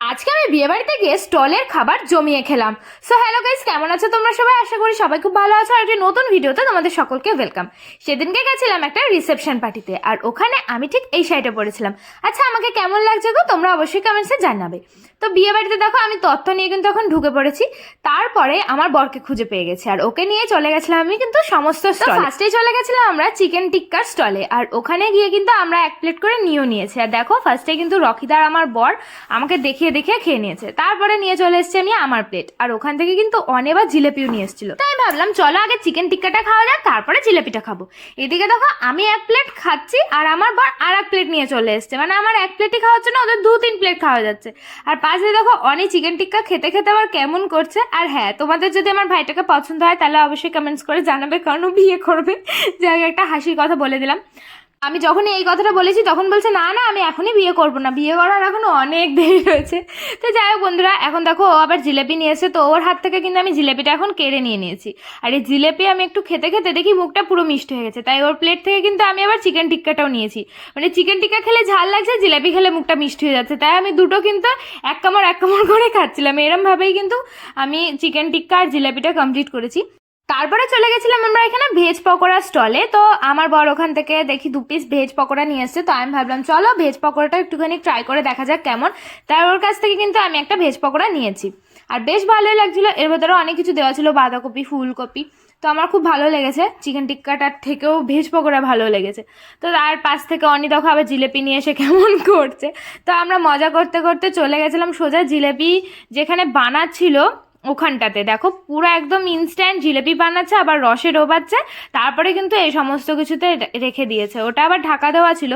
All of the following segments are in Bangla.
আজকে আমি বিয়ে বাড়িতে গিয়ে স্টলের খাবার জমিয়ে খেলাম। সো হ্যালো গাইস কেমন আছো তোমরা সবাই? আশা করি সবাই খুব ভালো আছো। আর একটি নতুন ভিডিওতে তোমাদের সকলকে ওয়েলকাম সেদিনকে গেছিলাম একটা রিসেপশন পার্টিতে আর ওখানে আমি ঠিক এই শাড়িটা পরেছিলাম। আচ্ছা আমাকে কেমন লাগছে গো? তোমরা অবশ্যই কমেন্টসে জানাবে। তো বিয়ে বাড়িতে দেখো আমি তথ্য নিয়ে কিন্তু এখন ঢুকে পড়েছি। তারপরে আমার বরকে খুঁজে পেয়ে গেছে আর ওকে নিয়ে চলে গেছিলাম আমি কিন্তু সমস্ত ফার্স্টেই চলে গেছিলাম আমরা চিকেন টিক্কার স্টলে আর ওখানে গিয়ে কিন্তু আমরা এক প্লেট করে নিয়েও নিয়েছি। আর দেখো ফার্স্টে কিন্তু রকিদার আমার বর আমাকে দেখিয়ে দেখিয়ে দেখিয়ে খেয়ে নিয়েছে। তারপরে নিয়ে চলে এসেছি আমি আমার প্লেট আর ওখান থেকে কিন্তু অনেবার জিলেপিও নিয়ে এসেছিল। তাই ভাবলাম, চলো আগে চিকেন টিক্কাটা খাওয়া যাক, তারপরে জিলেপিটা খাব। এদিকে দেখো, আমি এক প্লেট খাচ্ছি, আর আমার বর আর এক প্লেট নিয়ে চলে এসছে। মানে আমার এক প্লেটই খাওয়ার জন্য ওদের দু তিন প্লেট খাওয়া যাচ্ছে। আর পাশে দেখো অনেক চিকেন টিক্কা খেতে খেতে আবার কেমন করছে। আর হ্যাঁ তোমাদের যদি আমার ভাইটাকে পছন্দ হয়, তাহলে অবশ্যই কমেন্টস করে জানাবে, কারণ ও বিয়ে করবে। যে আগে একটা হাসির কথা বলে দিলাম। আমি যখনই এই কথাটা বলেছি, তখন বলছে, না না, আমি এখনই বিয়ে করব না। বিয়ে করার এখনও অনেক দেরি রয়েছে। তো যাই হোক বন্ধুরা, এখন দেখো, ও আবার জিলেপি নিয়েছে তো ওর হাত থেকে কিন্তু আমি জিলেপিটা এখন কেড়ে নিয়ে নিয়েছি। আর এই জিলেপি আমি একটু খেতে খেতে দেখি মুখটা পুরো মিষ্টি হয়ে গেছে। তাই ওর প্লেট থেকে কিন্তু আমি আবার চিকেন টিক্কাটাও নিয়েছি। মানে চিকেন টিক্কা খেলে ঝাল লাগছে, জিলেপি খেলে মুখটা মিষ্টি হয়ে যাচ্ছে। তাই আমি দুটো কিন্তু এক কামড় এক কামড় করে খাচ্ছিলাম। এরমভাবেই কিন্তু আমি চিকেন টিক্কা আর জিলেপিটা কমপ্লিট করেছি। তারপরে চলে গেছিলাম আমরা এখানে ভেজ পকোড়া স্টলে। তো আমার বড় ওখান থেকে দেখি দু পিস ভেজ পকোড়া নিয়ে এসছে, তো আমি ভাবলাম, চলো ভেজ পকোড়াটা একটুখানি ট্রাই করে দেখা যাক কেমন। তার ওর কাছ থেকে কিন্তু আমি একটা ভেজ পকোড়া নিয়েছি। আর বেশ ভালোই লাগছিল, এর ভেতরে অনেক কিছু দেওয়া ছিল, বাঁধাকপি, ফুলকপি। তো আমার খুব ভালো লেগেছে চিকেন টিক্কাটার থেকেও ভেজ পকোড়া ভালো লেগেছে। তো তার পাশ থেকে অনি দেখো আবার জিলেপি নিয়ে এসে কেমন করছে। তো আমরা মজা করতে করতে চলে গেছিলাম সোজা জিলেপি যেখানে বানাচ্ছিল ওখানটাতে। দেখো, পুরো একদম ইনস্ট্যান্ট জিলেপি বানাচ্ছে, আবার রসে ডোবাচ্ছে, তারপরে কিন্তু এই সমস্ত কিছুতে রেখে দিয়েছে। ওটা আবার ঢাকা দেওয়া ছিল।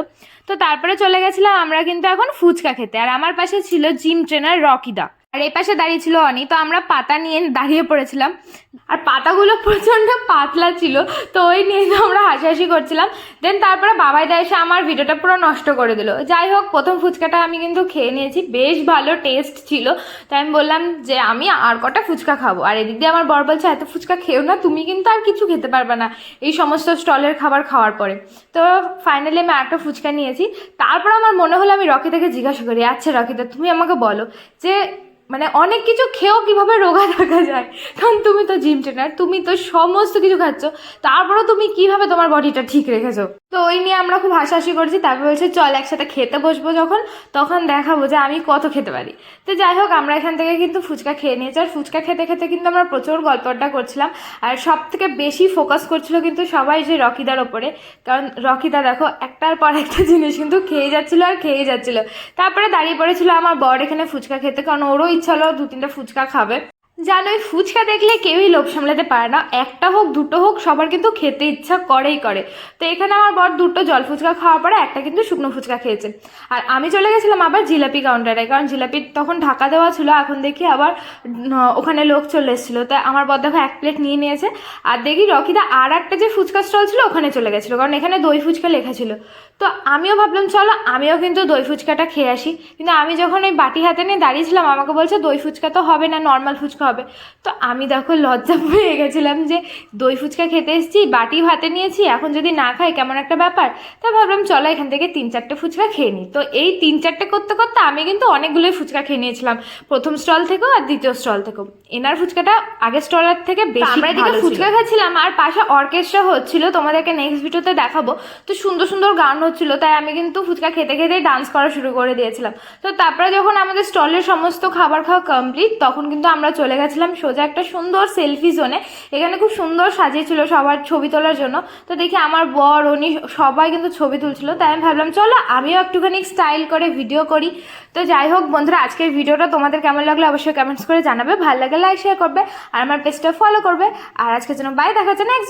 তো তারপরে চলে গেছিলাম আমরা কিন্তু এখন ফুচকা খেতে। আর আমার পাশে ছিল জিম ট্রেনার রকিদা। আর এই পাশে দাঁড়িয়ে ছিল অনি, তো আমরা পাতা নিয়ে দাঁড়িয়ে পড়েছিলাম। আর পাতাগুলো প্রচণ্ড পাতলা ছিল, তো ওই নিয়ে তো আমরা হাসাহাসি করছিলাম। দেন তারপরে বাবাইদা এসে আমার ভিডিওটা পুরো নষ্ট করে দিল। যাই হোক, প্রথম ফুচকাটা আমি কিন্তু খেয়ে নিয়েছি, বেশ ভালো টেস্ট ছিল। তাই আমি বললাম যে, আমি আর কটা ফুচকা খাব? আর এদিক দিয়ে আমার বর বলছে, এত ফুচকা খেও না, তুমি কিন্তু আর কিছু খেতে পারবে না এই সমস্ত স্টলের খাবার খাওয়ার পরে। তো ফাইনালি আমি আরেকটা ফুচকা নিয়েছি। তারপর আমার মনে হলো আমি রকিদাকে জিজ্ঞাসা করি আচ্ছা রকিদা, তুমি আমাকে বলো যে মানে অনেক কিছু খেয়েও কীভাবে রোগা থাকা যায়? কারণ তুমি তো জিম ট্রেনার তুমি তো সমস্ত কিছু খাচ্ছ, তারপরেও তুমি কীভাবে তোমার বডিটা ঠিক রেখেছো? তো ওই নিয়ে আমরা খুব হাসাহাসি করছি, তারপর বলছে, চল একসাথে খেতে বসবো যখন, তখন দেখাবো যে আমি কত খেতে পারি। তো যাই হোক, আমরা এখান থেকে কিন্তু ফুচকা খেয়ে নিয়েছি, আর ফুচকা খেতে খেতে কিন্তু আমরা প্রচুর গল্প আড্ডা করছিলাম, আর সব থেকে বেশি ফোকাস করছিল কিন্তু সবাই যে রকিদার ওপরে, কারণ রকিদা দেখো, একটার পর একটা জিনিস কিন্তু খেয়ে যাচ্ছিল আর খেয়ে যাচ্ছিল। তারপরে দাঁড়িয়ে পড়েছিল আমার বর এখানে ফুচকা খেতে, কারণ ওরও হলো দু তিনটা ফুচকা খাবে। জানোই, ফুচকা দেখলে কেউই লোভ সামলাতে পারে না। একটা হোক, দুটো হোক, সবার কিন্তু খেতে ইচ্ছা করেই করে। তো এখানে আমার বর দুটো জল ফুচকা খাওয়ার পরে একটা কিন্তু শুকনো ফুচকা খেয়েছে। আর আমি চলে গেছিলাম আবার জিলাপি কাউন্টারে, কারণ জিলাপি তখন ঢাকা দেওয়া ছিল, এখন দেখি আবার ওখানে লোক চলে এসেছিল। তাই আমার বর দেখো এক প্লেট নিয়ে নিয়েছে। আর দেখি রকিদা আর একটা যে ফুচকা স্টল ছিল, ওখানে চলে গেছিল, কারণ এখানে দই ফুচকা লেখা ছিল। তো আমিও ভাবলাম, চলো, আমিও কিন্তু দই ফুচকাটা খেয়ে আসি। কিন্তু আমি যখন ওই বাটি হাতে নিয়ে দাঁড়িয়েছিলাম আমাকে বলছে, দই ফুচকা তো হবে না, নর্মাল ফুচকা হবে। তো আমি দেখো লজ্জা পেয়ে গেছিলাম যে দই ফুচকা খেতে এসেছি বাটি ভাতে নিয়েছি এখন যদি না খাই কেমন একটা ব্যাপার? তা ভাবলাম চলো এখান থেকে তিন চারটে ফুচকা খেয়ে নিই। তো এই তিন চারটে করতে করতে আমি কিন্তু অনেকগুলোই ফুচকা খেয়ে নিয়েছিলাম প্রথম স্টল থেকেও আর দ্বিতীয় স্টল থেকেও। এনার ফুচকাটা আগের স্টলের থেকে বেশি আমরা এদিকে ফুচকা খাচ্ছিলাম আর পাশে অর্কেস্ট্রা হচ্ছিল তোমাদেরকে নেক্সট ভিডিওতে দেখাবো। তো সুন্দর সুন্দর গান হচ্ছিল তাই আমি কিন্তু ফুচকা খেতে খেতে ডান্স করা শুরু করে দিয়েছিলাম। তো তারপরে যখন আমাদের স্টলের সমস্ত খাবার খাওয়া কমপ্লিট তখন কিন্তু আমরা চলে গেছিলাম সোজা একটা সুন্দর সেলফি জোনে এখানে খুব সুন্দর সাজিয়েছিল সবার ছবি তোলার জন্য। তো দেখি আমার বর, উনি সবাই কিন্তু ছবি তুলছিল। তাই আমি ভাবলাম, চলো আমিও একটুখানি স্টাইল করে ভিডিও করি। তো যাই হোক বন্ধুরা, আজকের ভিডিওটা তোমাদের কেমন লাগল অবশ্যই কমেন্টস করে জানাবে। ভালো লাগে লাইক শেয়ার করবে। আর আমার পেজটা ফলো করবে। আর আজকের জন্য বাই দেখা হচ্ছে নেক্সট